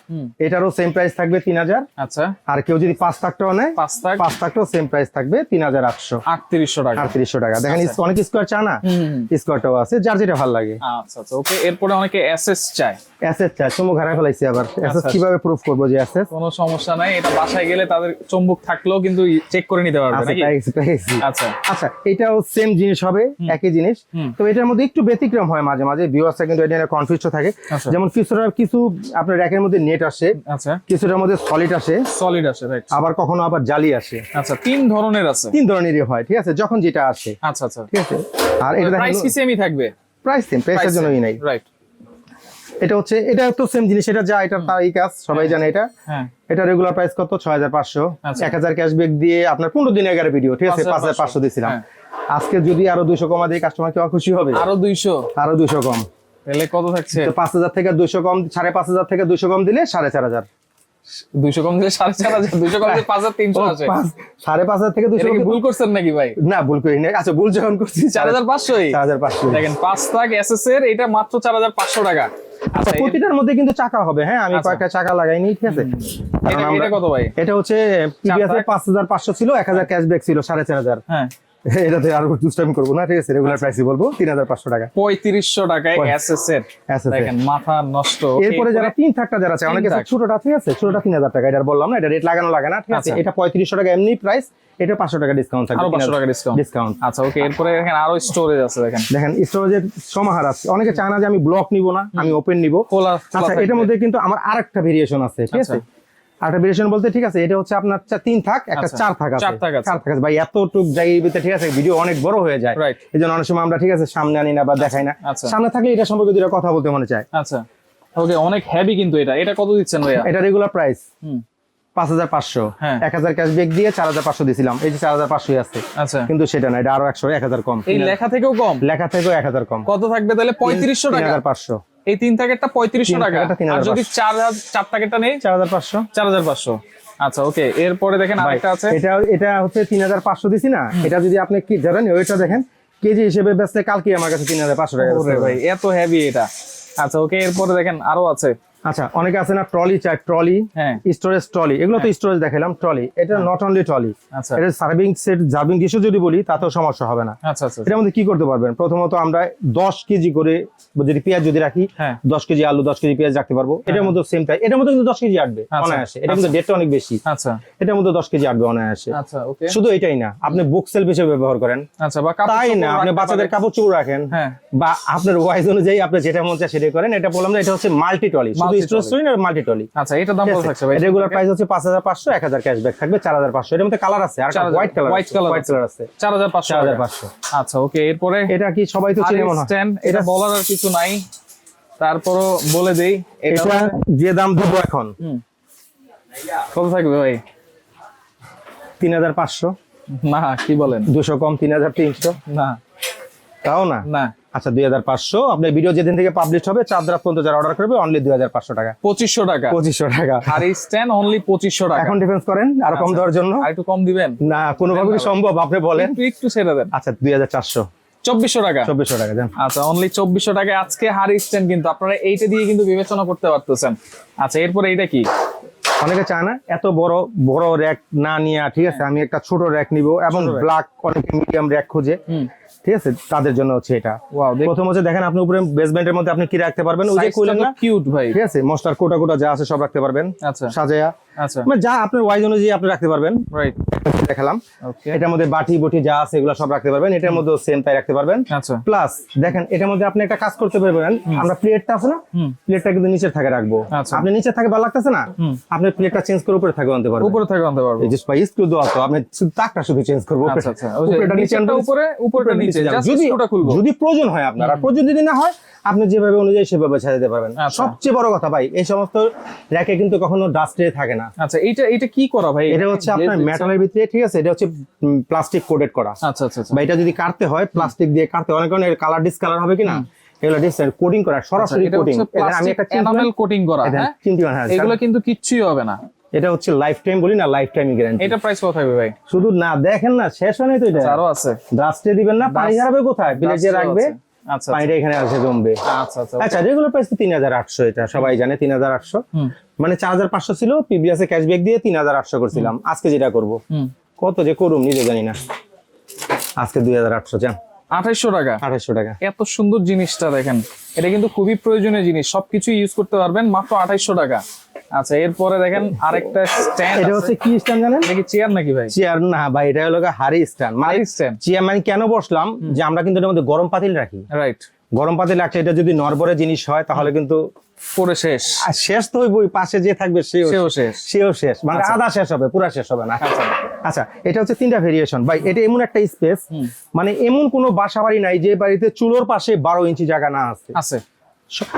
এটারও সেম প্রাইস থাকবে তিন হাজার। আচ্ছা। আর কেউ যদি পাঁচ টাকটাও নেয় পাঁচ টাক পাঁচ টাকটাও সেম প্রাইস থাকবে তিন হাজার আটশো। আটত্রিশশো টাকা। আটত্রিশশো টাকা। দেখেন আচ্ছা। অনেক স্কোয়ার চা না। স্কোয়ারটাও আছে যার যেটা ভালো লাগে। আচ্ছা আচ্ছা ওকে এরপরে অনেকে এসএস চায়। অ্যাসেস চায় চুমুক হারাই ফেলাইছি আবার। অ্যাসেস আচ্ছা। কীভাবে প্রুফ করব যে অ্যাসেস কোনো সমস্যা নাই এটা বাসায় গেলে তাদের চম্বুক থাকলেও কিন্তু চেক করে নিতে পারবে আচ্ছা নাকি? আচ্ছা। আচ্ছা এটাও সেম জিনিস হবে একই জিনিস। তো এটার মধ্যে একটু ব্যতিক্রম হয় মাঝে মাঝে। ভিউয়ার্সরা কিন্তু এটা নিয়ে কনফিউজ থাকে। আচ্ছা। যেমন কিছুটা কিছু আপনার র্যাকের মধ্যে নেট আসে আচ্ছা। কিছুটার মধ্যে সলিড আসে সলিড আছে রাইট আবার কখনো আবার জালি আসে। আচ্ছা তিন ধরনের আছে। তিন ধরনেরই হয় ঠিক আছে? যখন যেটা আসে। আচ্ছা আচ্ছা। ঠিক আছে? আর এটা প্রাইস কি সেমই থাকবে? প্রাইস সেম প্রাইসের জন্যই নাই। রাইট এটা হচ্ছে এটা তো সেম জিনিস এটা যা এটা তার এই কাজ সবাই জানে এটা। হ্যাঁ। এটা রেগুলার প্রাইস কত? ছয় হাজার পাঁচশো। আচ্ছা। এক হাজার ক্যাশব্যাক দিয়ে আপনার পনেরো দিন এগারো ভিডিও ঠিক আছে? পাঁচ হাজার 5,500 পাঁচশো দিয়েছিলাম হ্যাঁ। আজকে যদি আরও দুইশো কমা দিয়ে কাস্টমার কেউ খুশি হবে? আরও দুইশো? আরও দুইশো কম। তাহলে কত থাকছে? পাঁচ হাজার থেকে দুইশো কম সাড়ে পাঁচ হাজার থেকে দুইশো কম দিলে সাড়ে চার হাজার। দুইশো কম দিলে সাড়ে চার হাজার দুইশো কম দিলে পাঁচ হাজার তিনশো আছে সাড়ে পাঁচ হাজার থেকে দুইশো এটা ভুল করছেন নাকি ভাই? না ভুল করি না আচ্ছা ভুল যখন করছি চার হাজার পাঁচশোই? চার হাজার পাঁচশো দেখেন পাঁচ লাখ এসএস এর এটা মাত্র চার হাজার পাঁচশো টাকা। আচ্ছা আচ্ছা, প্রতিটার মধ্যে কিন্তু চাকা হবে হ্যাঁ? আমি আচ্ছা। কয়েকটা চাকা লাগাইনি ঠিক আছে? এটা- আমরা- কত ভাই? এটা হচ্ছে টিভিএস পাঁচ হাজার পাঁচশো ছিল এক হাজার ক্যাশব্যাক ছিল সাড়ে চার হাজার। হ্যাঁ। এটাতে আর দুষ্টামি করব না ঠিক আছে? রেগুলার প্রাইসই বলব তিন হাজার পাঁচশো টাকা। পঁয়ত্রিশশো টাকায় পঁয়- এসএস এর SSR দেখেন মাথা নষ্ট এরপরে যারা তিন থাকটা যারা আছে অনেকে। ছোটটা ঠিক আছে? ছোটটা তিন হাজার টাকা এটা বললাম না এটা রেট লাগানো লাগে না ঠিক আছে? আচ্ছা। এটা পঁয়ত্রিশশো টাকা এমনি প্রাইস এটা পাঁচশো টাকা ডিসকাউন্ট থাকবে পাঁচশো টাকা ডিসকাউন্ট ডিসকাউন্ট আচ্ছা ওকে এরপরে দেখেন আরও স্টোরেজ আছে দেখেন। দেখেন স্টোরেজের সমাহার আছে। অনেকে চায় না যে আমি ব্লক নিব না আমি ওপেন নিব। আচ্ছা এটার মধ্যে কিন্তু আমার আরেকটা ভেরিয়েশন আছে ঠিক আছে? আচ্ছা। আরেকটা ভেরিয়েশন বলতে ঠিক আছে এটা হচ্ছে আপনার তিন থাক একটা আচ্ছা, চার থাক আছে। চার থাক আছে। ভাই এতটুক ভিতরে ঠিক আছে ভিডিও অনেক বড় হয়ে যায়. এই জন্য অনেক সময় আমরা ঠিক আছে সামনে আনি না বা দেখাই না। আচ্ছা। সামনে থাকলে এটা সম্পর্কে দুটা কথা বলতে মনে চায়। আচ্ছা। ওকে অনেক হেভি কিন্তু এটা। এটা কত দিচ্ছেন ভাইয়া? এটা রেগুলার প্রাইস হুম। পাঁচ হাজার পাঁচশো। হ্যাঁ। এক হাজার ক্যাশব্যাক দিয়ে চার হাজার পাঁচশো দিয়েছিলাম এই যে চার হাজার পাঁচশোই আছে। আচ্ছা। কিন্তু সেটা না এটা আরও একশো এক হাজার কম। এই লেখা থেকেও কম? লেখা থেকেও এক হাজার কম। কত থাকবে তাহলে? পঁয়ত্রিশশো টাকা। হাজার পাঁচশো। এই তিন প্যাকেটটা পঁয়ত্রিশশো টাকা। আর যদি চার হাজার চার প্যাকেটটা নেই? চার হাজার পাঁচশো। চার হাজার পাঁচশো। আচ্ছা ওকে এরপরে দেখেন আরেকটা আছে। এটা এটা হচ্ছে তিন হাজার পাঁচশো দিছি না? এটা যদি আপনি কি ধরেন ওইটা দেখেন কেজি হিসেবে বেচতে কালকে আমার কাছে তিন হাজার পাঁচশো টাকা ভাই। এত হেভি এটা। আচ্ছা ওকে এরপরে দেখেন আরও আছে। আচ্ছা অনেকে আছে না ট্রলি চাই ট্রলি হ্যাঁ। স্টোরেজ ট্রলি এগুলো তো স্টোরেজ দেখালাম ট্রলি। এটা নট অনলি ট্রলি আচ্ছা। এটা সার্ভিং সেট সার্ভিং ডিশও যদি বলি তাতেও সমস্যা হবে না। আচ্ছা আচ্ছা এটার মধ্যে কি করতে পারবেন? প্রথমত আমরা দশ কেজি করে যদি পেঁয়াজ যদি রাখি হ্যাঁ। দশ কেজি আলু দশ কেজি পেঁয়াজ রাখতে পারব। এটার মধ্যে সেম টাইম এটার মধ্যে কিন্তু দশ কেজি আটবে অনায়াসে। এটা কিন্তু ডেটটা অনেক বেশি। আচ্ছা। এটার মধ্যে দশ কেজি আটবে অনায়াসে। আচ্ছা ওকে। শুধু এটাই না আপনি বুক সেলফ হিসেবে ব্যবহার করেন। আচ্ছা বা কাপড় তাই না আপনি বাচ্চাদের কাপড় চোপড় রাখেন। হ্যাঁ। বা আপনার ওয়াইজ অনুযায়ী আপনি যেটা মন চায় সেটাই করেন। এটা বললাম না এটা হচ্ছে মাল্টি টলি শুধু স্টোরেজ trolley। আর মাল্টি টলি। আচ্ছা এটার দাম কত থাকছে ভাই? রেগুলার প্রাইস হচ্ছে পাঁচ হাজার পাঁচশো এক হাজার ক্যাশব্যাক থাকবে চার হাজার পাঁচশো। এর মধ্যে কালার আছে আর 4,000 white colour white colour white colour আছে। চার হাজার পাঁচশো। চার হাজার পাঁচশো। আচ্ছা ওকে এরপরে এটা কি সবাই তো চিনে মনে হয়? এটা বলার আর কিছু নাই। তারপরও বলে দেই এটা যে দাম দেবো এখন। কত থাকবে ভাই? তিন হাজার পাঁচশো। না কি বলেন? দুশো কম তিন হাজার তিনশো। না। তাও না? না। আচ্ছা দুই হাজার পাঁচশো। আপনার ভিডিও যেদিন থেকে পাবলিশ হবে চার রাত পর্যন্ত যারা অর্ডার করবে অনলি দুই হাজার পাঁচশো টাকা। পঁচিশশো টাকা। পঁচিশশো টাকা। আর এই স্ট্যান্ড অনলি পঁচিশশো টাকা। এখন ডিফেন্স করেন আর কম আচ্ছা। দেওয়ার জন্য। আর একটু কম দিবেন? না কোনোভাবে সম্ভব? আপনি বলেন। একটু একটু ছেড়ে দেন। আচ্ছা দুই হাজার চারশো। চব্বিশশো টাকা। চব্বিশশো টাকা আচ্ছা অনলি চব্বিশশো টাকায় আজকে হারি স্ট্যান্ড কিন্তু আপনারা এইটা দিয়ে কিন্তু বিবেচনা করতে পারতেছেন। আচ্ছা এরপরে এইটা কি? অনেকে চায় না এত বড় বড় র্যাক না নিয়ে ঠিক আছে? আমি একটা ছোট র্যাক নিব এবং। ব্ল্যাক অনেকে মিডিয়াম র্যাক খুঁজে। ঠিক আছে? তাদের জন্য হচ্ছে এটা। প্রথম হচ্ছে দেখেন আপনি উপরে বেসমেন্টের মধ্যে আপনি কি রাখতে পারবেন? ওই যে কুলিং না? কিউট ভাই। ঠিক আছে? মস্টার কোটা কোটা যা আছে সব রাখতে পারবেন। আচ্ছা। সাজায়া। আচ্ছা। মানে যা আপনার ওয়াইজ অনুযায়ী আপনি রাখতে পারবেন। রাইট দেখালাম। এটার মধ্যে বাটি বটি যা আছে এগুলো সব রাখতে পারবেন। এটার মধ্যে সেম তাই রাখতে পারবেন। আচ্ছা। প্লাস দেখেন এটার মধ্যে আপনি একটা কাজ করতে পারবেন। আমরা প্লেটটা আছে না? প্লেটটা কিন্তু থাকে রাখব। আচ্ছা। আপনি নিচে থাকে ভালো লাগতেছে না? আপনি প্লেটটা চেঞ্জ করে উপরে থাকে আনতে পারবেন। উপরে থেকে আনতে পারব। এই যে স্পাইস টু দেওয়া তো আপনি তাকটা শুধু চেঞ্জ করব। আচ্ছা আচ্ছা। উপরেটা নিচে আনবেন। উপরে উপরেটা নিচে। যদি স্ক্রুটা খুলবো। যদি প্রয়োজন হয় আপনার আর প্রয়োজন যদি না হয় আপনি যেভাবে অনুযায়ী সেভাবে সাজাতে পারবেন। আচ্ছা। সবচেয়ে বড় কথা ভাই এই সমস্ত র্যাকে কিন্তু কখনো ডাস্টে থাকে না। আচ্ছা এইটা এটা কি করা ভাই? এটা হচ্ছে আপনার মেটালের ভিতরে ঠিক আছে? এটা হচ্ছে প্লাস্টিক কোটেড করা। আচ্ছা আচ্ছা আচ্ছা। বা এটা যদি কাটতে হয় প্লাস্টিক দিয়ে কাটতে হয়, অনেক অনেক কালার ডিসকালার হবে কিনা? এগুলো কোডিং করা সরাসরি কোডিং আমি একটা এনামেল কোটিং করা হ্যাঁ? হ্যাঁ। এগুলো কিন্তু কিচ্ছুই হবে না। এটা হচ্ছে লাইফ টাইম বলি না লাইফ টাইম গ্যারান্টি এটা প্রাইস কত থাকবে ভাই? শুধু না দেখেন না শেষ হয় নাই তো এটা। আরও আছে। ডাস্টে দিবেন না পানি হারাবে কোথায়? Dust রাখবে। আচ্ছা পানিটা এখানে আছে জমবে। আচ্ছা আচ্ছা। আচ্ছা রেগুলার প্রাইস তো তিন হাজার আটশো এটা সবাই জানে তিন হাজার আটশো। মানে চার হাজার পাঁচশো ছিল পিবিএস এ ক্যাশব্যাক দিয়ে তিন হাজার আটশো করছিলাম। আজকে যেটা করব? কত যে করুম নিজে জানি না। আজকে দুই হাজার আটশো যান আঠাইশশো টাকা। আঠাশশো টাকা। এত সুন্দর জিনিসটা দেখেন। এটা কিন্তু খুবই প্রয়োজনীয় জিনিস। সবকিছু ইউজ করতে পারবেন মাত্র আঠাইশো টাকা। আচ্ছা এরপরে দেখেন আরেকটা স্ট্যান্ড এটা হচ্ছে কি স্ট্যান্ড জানেন? নাকি চেয়ার নাকি ভাই? চেয়ার না ভাই এটা হলো হারি স্ট্যান্ড মানে স্ট্যান্ড চেয়ার মানে কেন বসলাম? যে আমরা কিন্তু এর মধ্যে গরম পাতিল রাখি। রাইট গরম পাতিল রাখলে এটা যদি নরবরে জিনিস হয় তাহলে কিন্তু পরে শেষ। আর শেষ তো হইবই পাশে যে থাকবে সেও সেও শেষ। সেও শেষ। মানে আচ্ছা। আধা শেষ হবে পুরা শেষ হবে না। আচ্ছা। আচ্ছা এটা হচ্ছে তিনটা ভেরিয়েশন ভাই এটা এমন একটা স্পেস মানে এমন কোনো বাসা বাড়ি নাই যে বাড়িতে চুলোর পাশে বারো ইঞ্চি জায়গা না আছে। আছে।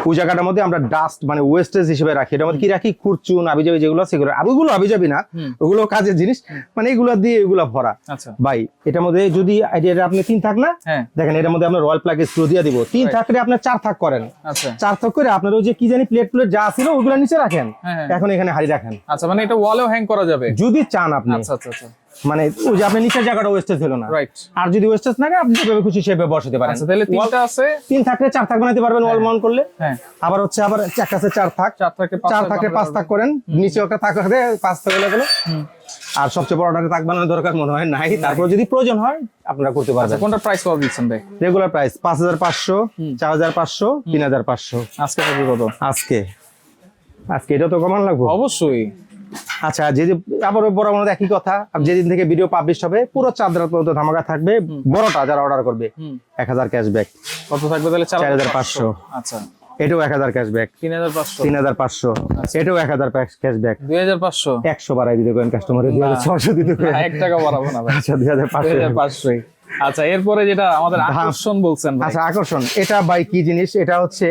ওই জায়গাটার মধ্যে আমরা ডাস্ট মানে ওয়েস্টেজ হিসেবে রাখি। এটার মধ্যে কি রাখি? খুরচুন আবিজাবি যেগুলো সেগুলো আবিগুলো আবিজাবি না। ওগুলো কাজের জিনিস। মানে এগুলো দিয়ে এগুলো ভরা। আচ্ছা। ভাই এটার মধ্যে যদি এটা আপনি তিন থাক না? হ্যাঁ। দেখেন এটার মধ্যে আপনার রয়্যাল প্লাগ স্ক্রু দিয়ে দিব। তিন. থাকলে আপনার চার থাক করেন। আচ্ছা। চার থাক করে আপনার ওই যে কি জানি প্লেট প্লেট যা ছিল ওগুলো নিচে রাখেন। হ্যাঁ, হ্যাঁ। এখন এখানে হাড়ি রাখেন। আচ্ছা মানে এটা ওয়ালেও হ্যাং করা যাবে। যদি চান আপনি। আচ্ছা আচ্ছা আচ্ছা। মানে ওই যে আপনি নিচের জায়গাটা ওয়েস্টেজ হলো না। রাইট আর যদি ওয়েস্টেজ না আপনি যেভাবে খুশি সেভাবে বসাতে পারেন। আচ্ছা তাহলে তিনটা আছে। তিন থাকলে চার থাক বানাতে পারবেন ওয়াল মাউন্ট করলে। হ্যাঁ। আবার হচ্ছে আবার চার কাছে চার থাক। চার থেকে পাঁচ চার থাক থাকলে পাঁচ থাক করেন। নিচে একটা থাক রাখলে পাঁচ থাক হলে গেলো। আর সবচেয়ে বড়টা থাক বানানোর দরকার মনে হয় নাই। তারপর যদি প্রয়োজন হয় আপনারা করতে আচ্ছা পারবেন কোনটা প্রাইস কত দিচ্ছেন ভাই? রেগুলার প্রাইস পাঁচ হাজার পাঁচশো চার হাজার পাঁচশো তিন হাজার পাঁচশো। আজকে কত? আজকে। আজকে এটা তো কমান লাগবো। অবশ্যই। আচ্ছা যে আবার বড় মনে একই কথা। যেদিন থেকে ভিডিও পাবলিশ হবে পুরো চার রাত পর্যন্ত ধামাকা থাকবে। বড়টা যারা অর্ডার করবে এক হাজার ক্যাশব্যাক কত থাকবে তাহলে? চার 4500 আচ্ছা। এটাও এক হাজার ক্যাশব্যাক তিন হাজার পাঁচশো। তিন হাজার পাঁচশো। এটাও এক হাজার ক্যাশব্যাক দুই হাজার পাঁচশো। একশো বাড়াই দিতে পারেন কাস্টমারের দুই হাজার ছশো দিতে পারেন এক টাকা বাড়াবো না আচ্ছা দুই হাজার পাঁচশো। হাজার আচ্ছা এরপরে যেটা আমাদের আকর্ষণ বলছেন ভাই। আচ্ছা আকর্ষণ। এটা বাই কি জিনিস? এটা হচ্ছে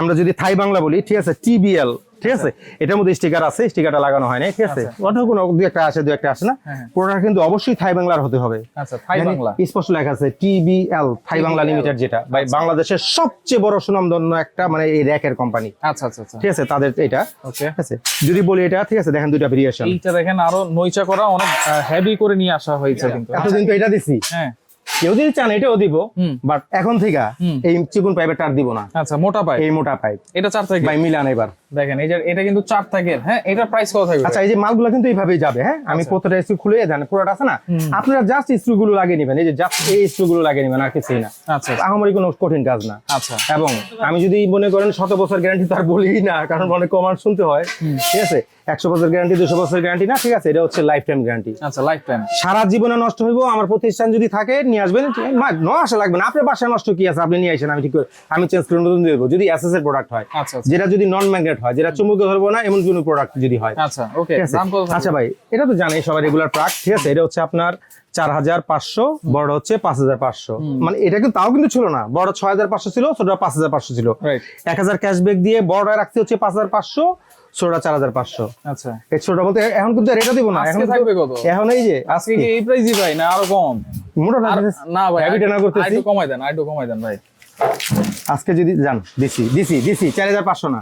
আমরা যদি থাই বাংলা বলি ঠিক আছে টিবিএল ঠিক আছে? এটার মধ্যে স্টিকার আছে স্টিকারটা লাগানো হয় না ঠিক আছে? অন্য কোনো দু একটা আসে দু একটা আসে না? হ্যাঁ। পুরোটা কিন্তু অবশ্যই থাই বাংলার হতে হবে। আচ্ছা থাই বাংলা। স্পষ্ট লেখা আছে টিবিএল থাই বাংলা লিমিটেড যেটা ভাই বাংলাদেশের সবচেয়ে বড় সুনামধন্য একটা মানে এই র্যাকের কোম্পানি আচ্ছা আচ্ছা আচ্ছা। ঠিক আছে? তাদের এটা। ঠিক আছে? যদি বলি এটা ঠিক আছে? দেখেন দুইটা ভেরিয়েশন এইটা দেখেন আরও নইচা করা অনেক হেভি করে নিয়ে আসা হয়েছে কিন্তু। এতদিন তো এটা দিছি। হ্যাঁ। কেউ যদি চান এটাও দিব বাট এখন থেকে এই চিকুন পাইপের আর দিব না। আচ্ছা মোটা পাই এই মোটা পাইপ এটা চার থেকে। ভাই মিলান এবার। দেখেন এই যে এটা কিন্তু চার থেকে হ্যাঁ? প্রাইস কত থাকবে? আচ্ছা এই যে মালগুলো কিন্তু এইভাবেই যাবে হ্যাঁ? আমি আচ্ছা। প্রত্যেকটা খুলে দেন পুরোটা আছে না? আপনারা জাস্টগুলো লাগিয়ে নেবেন এই যে জাস্ট এই গুলো লাগিয়ে নেবেন আর কিছুই না। আচ্ছা। আমারই কোনো কঠিন কাজ না। আচ্ছা। এবং আমি যদি মনে করেন শত বছর গ্যারান্টি তো আর বলি না কারণ অনেক কমান্ড শুনতে হয়। ঠিক আছে? একশো বছর গ্যারান্টি দুশো বছর গ্যারান্টি না ঠিক আছে? এটা হচ্ছে লাইফ টাইম গ্যারান্টি আচ্ছা লাইফ টাইম সারা জীবনে নষ্ট হইব আমার প্রতিষ্ঠান যদি থাকে নিয়ে আসবেন ন আসা লাগবে না। আপনার বাসায় নষ্ট কি আছে? আপনি নিয়ে আসেন আমি ঠিক আমি চেঞ্জ করে নতুন দেবো। যদি এসএস এর প্রোডাক্ট হয় আচ্ছা আচ্ছা। যেটা যদি নন ম্যাগনেট হয় যেটা চুম্বক ধরবো না এমন কোনো প্রোডাক্ট যদি হয়। আচ্ছা ওকে আচ্ছা ভাই এটা তো জানেই সবাই রেগুলার ট্রাক ঠিক আছে? এটা হচ্ছে আপনার চার হাজার পাঁচশো বড় হচ্ছে পাঁচ হাজার পাঁচশো। মানে এটা কিন্তু তাও কিন্তু ছিল না। বড় ছয় হাজার পাঁচশো ছিল ছোটটা পাঁচ হাজার পাঁচশো ছিল। এক হাজার ক্যাশব্যাক দিয়ে বড়টা রাখতে হচ্ছে পাঁচ হাজার পাঁচশো ছোটটা চার হাজার পাঁচশো। আচ্ছা। এই ছোটটা বলতে এখন কিন্তু রেটও দিব না। এখন থাকবে কত? এখন এই যে আজকে কি এই প্রাইসই ভাই না আরও কম? মোটা না ভাই এ না করতেছি। আরেকটু কমাই দেন আরেকটু কমাই দেন ভাই। আজকে যদি যান দিছি দিছি দিছি চার হাজার পাঁচশো না।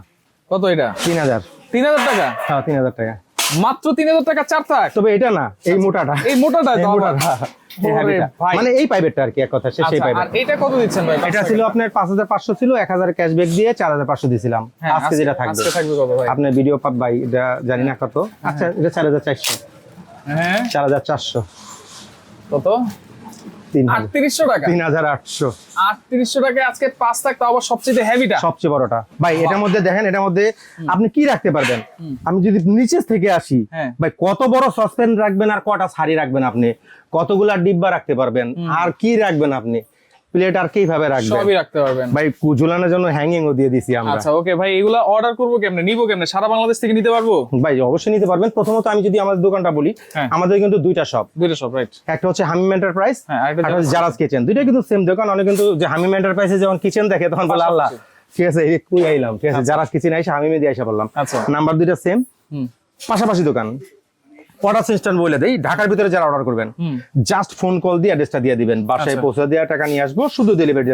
কত এটা? তিন হাজার। তিন হাজার টাকা? হ্যাঁ তিন হাজার টাকা। মাত্র তিন হাজার টাকা চার থাক। তবে এটা না এই মোটাটা। এই মোটাটা এই। মোটাটা। ভাই। মানে এই পাইপেটটা আর কি এক কথা সেই আচ্ছা, পাইপেট আর এটা কত দিচ্ছেন ভাই? এটা ছিল আপনার পাঁচ হাজার পাঁচশো ছিল এক হাজার ক্যাশব্যাক দিয়ে চার হাজার পাঁচশো দিয়েছিলাম হ্যাঁ, আজকে যেটা থাকবে। আজকে থাকবে কত ভাই? আপনার ভিডিও পাব ভাই এটা জানি না কত। আচ্ছা এটা চার হাজার চারশো। হ্যাঁ। চার হাজার চারশো। কত? তিন হাজার আটত্রিশশো টাকা? তিন হাজার আটশো। আটত্রিশশো টাকা আজকে পাঁচ থাকতে আবার সবচেয়ে হেভিটা সবচেয়ে বড়টা। ভাই এটার মধ্যে দেখেন এটার মধ্যে আপনি কি রাখতে পারবেন? আমি যদি নিচে থেকে আসি হ্যাঁ। ভাই কত বড় সসপেন রাখবেন আর কটা শাড়ি রাখবেন আপনি? কতগুলা ডিব্বা রাখতে পারবেন? আর কি রাখবেন আপনি? প্লেট আর কীভাবে রাখবেন? সবই রাখতে পারবেন। ভাই ঝুলানোর জন্য হ্যাঙ্গিং ও দিয়ে দিছি আমরা। আচ্ছা ওকে ভাই এগুলা অর্ডার করব কেমনে? নিবো কেমনে? সারা বাংলাদেশ থেকে নিতে পারব? ভাই অবশ্যই নিতে পারবেন। প্রথমত আমি যদি আমাদের দোকানটা বলি হ্যাঁ। আমাদের কিন্তু দুইটা শপ দুইটা সব রাইট একটা হচ্ছে হামিম এন্টারপ্রাইজ একটা হচ্ছে জারাজ কিচেন দুইটা কিন্তু সেম দোকান অনেক কিন্তু যে হামিম এন্টারপ্রাইজে যখন কিচেন দেখে তখন বলে আল্লাহ ঠিক আছে এই কুই আইলাম ঠিক আছে জারাজ কিচেন আইসা হামিমে দিয়ে আইসা বললাম আচ্ছা। নাম্বার দুইটা সেম পাশাপাশি দোকান। অর্ডার ইনস্ট্যান্ট বলে দেই ঢাকার ভিতরে যারা অর্ডার করবেন জাস্ট ফোন কল দিয়ে অ্যাড্রেসটা দিয়ে দিবেন বাসায় আচ্ছা। পৌঁছে দেওয়া টাকা নিয়ে আসব শুধু ডেলিভারি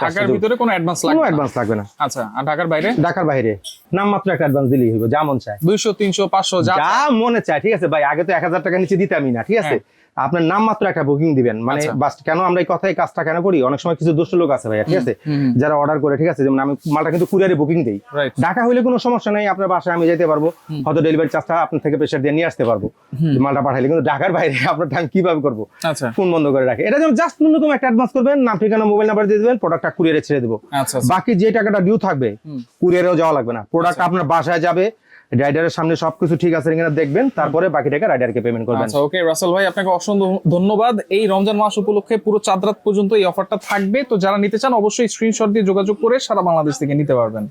ঢাকার ভিতরে কোনো অ্যাডভান্স লাগবে না। অ্যাডভান্স লাগবে না। আচ্ছা আর ঢাকার বাইরে? ঢাকার বাইরে। নামমাত্র একটা অ্যাডভান্স দিলেই হইব যা মন চায়। দুইশো তিনশো পাঁচশো যা যা মনে চায় ঠিক আছে? ভাই আগে তো এক হাজার টাকা নিচে দিতামই না ঠিক আছে? আপনার নাম মাত্র একটা বুকিং দিবেন। মানে। আচ্ছা। বাস কেন আমরা এই কথাই কাজটা কেন করি? অনেক সময় কিছু দুষ্ট লোক আছে ভাইয়া ঠিক আছে। যারা অর্ডার করে ঠিক আছে? যেমন আমি মালটা কিন্তু কুরিয়ারে বুকিং দিই। ঢাকা হইলে কোনো সমস্যা নেই আপনার বাসায় আমি যেতে পারব। হয়তো ডেলিভারি চার্জটা আপনার থেকে প্রেশার দিয়ে নিয়ে আসতে পারব। মালটা পাঠাইলে কিন্তু ঢাকার বাইরে আপনার টাইম কীভাবে করব? আচ্ছা। ফোন বন্ধ করে রাখে। এটা যেমন জাস্ট ন্যূনতম একটা অ্যাডভান্স করবেন নাম ঠিকানা মোবাইল নাম্বার দিয়ে দেবেন প্রোডাক্টটা কুরিয়ারে ছেড়ে দেবো। আচ্ছা। বাকি যে টাকাটা ডিউ থাকবে। কুরিয়ারেও যাওয়া লাগবে না। প্রোডাক্ট আপনার বাসায় যাবে রাইডারের সামনে সবকিছু ঠিক আছে কিনা দেখবেন, তারপরে বাকি টাকা রাইডারকে পেমেন্ট করবেন। আচ্ছা ওকে রাসেল ভাই, আপনাকে অসংখ্য ধন্যবাদ। এই রমজান মাস উপলক্ষে পুরো চাঁদ রাত পর্যন্ত এই অফারটা থাকবে। তো যারা নিতে চান, অবশ্যই স্ক্রিনশট দিয়ে যোগাযোগ করে সারা বাংলাদেশ থেকে নিতে পারবেন।